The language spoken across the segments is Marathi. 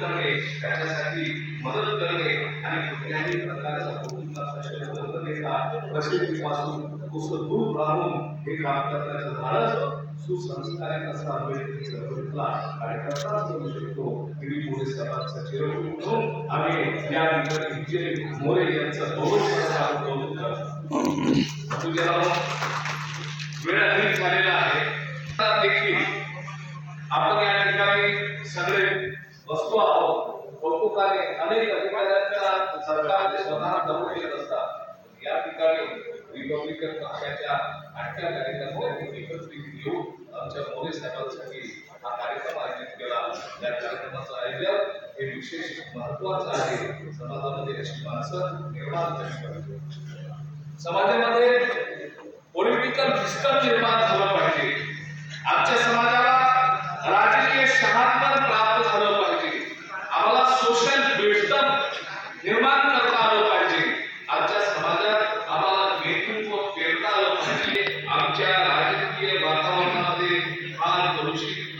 करणे त्याच्यासाठी मदत करणे आणि कुठल्याही प्रकारचा कुटुंबाचा प्रसिद्धीपासून पुस्तक दूर राहून हे काम करण्याचं धाडस सुसंस्कारित असा म्हणजे करू शकतो. म्हणून आम्ही या ठिकाणी विजय मोरे यांचा गौरव कौतुक करतो. वेळ अधिक झालेला आहे देखील आपण या ठिकाणी सगळे बसतो आहोत. कौतुकाने अनेक अधिकाऱ्यांच्या सरकारचे स्वतः दौड येत असतात. या ठिकाणी रिपब्लिकन पक्षाच्या आठव्या कार्यकर्त्यांनी एकत्रित घेऊन आमच्या मोदी साहेबांसाठी हा कार्यक्रम आयोजित केला. या कार्यक्रमाचं आयोजन हे विशेष महत्वाचं आहे. समाजामध्ये अशी माणसं निर्माण कशी समाजामध्ये पॉलिटिकल सिस्टम निर्माण झालं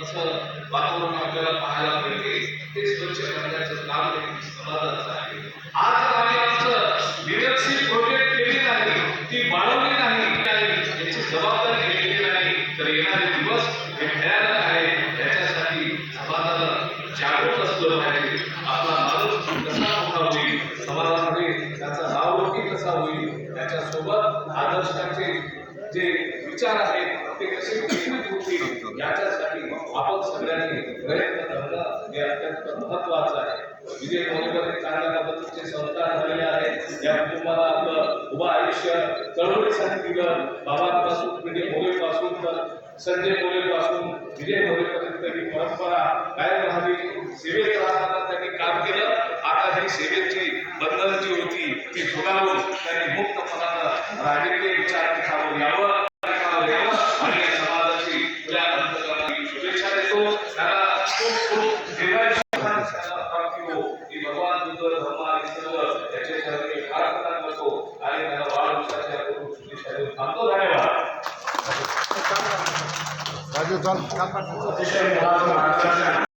असं वातावरण आपल्याला पाहायला मिळते. ते स्वच्छ करण्याचं काम देखील समाजाचं आहे. आज आम्ही आमचं लिडरशिप प्रोजेक्ट केली नाही ती वाढवली नाही याची जबाबदारी घेतली नाही. तर येणारे दिवस हे भयानक आहे. त्याच्यासाठी समाजाला जागरूक असलं पाहिजे. आपला माणूस कसा मोठा होईल समाजामध्ये त्याचा नावलौकिक कसा होईल त्याच्यासोबत आदर्शाचे जे विचार आहेत ते कसे विकसित होतील याच्यासाठी आपण सगळ्यांनी प्रयत्न करणं हे अत्यंत महत्वाचं आहे. विजय मोहनमध्ये चांगल्या पद्धतीचे संस्कार झालेले आहेत. या कुटुंबाला आपलं उभं आयुष्य चळवळीसाठी दिलं. बाबांपासून विजय मोरेपासून तर संजय मोरेपासून विजय मोरेपर्यंत ही परंपरा कायम राहावी सेवेत राहताना त्यांनी काम केलं. आता ही सेवेची बंधन जी होती ती झुगारून त्यांनी मुक्तपणानं राजकीय विचार यावं. दीर्घायुष्य प्राप्ती हो की भगवान बुद्ध धर्म आणि याचे करतो आणि करून शुभेच्छा देऊन थांबतो धन्यवाद राजू चाल.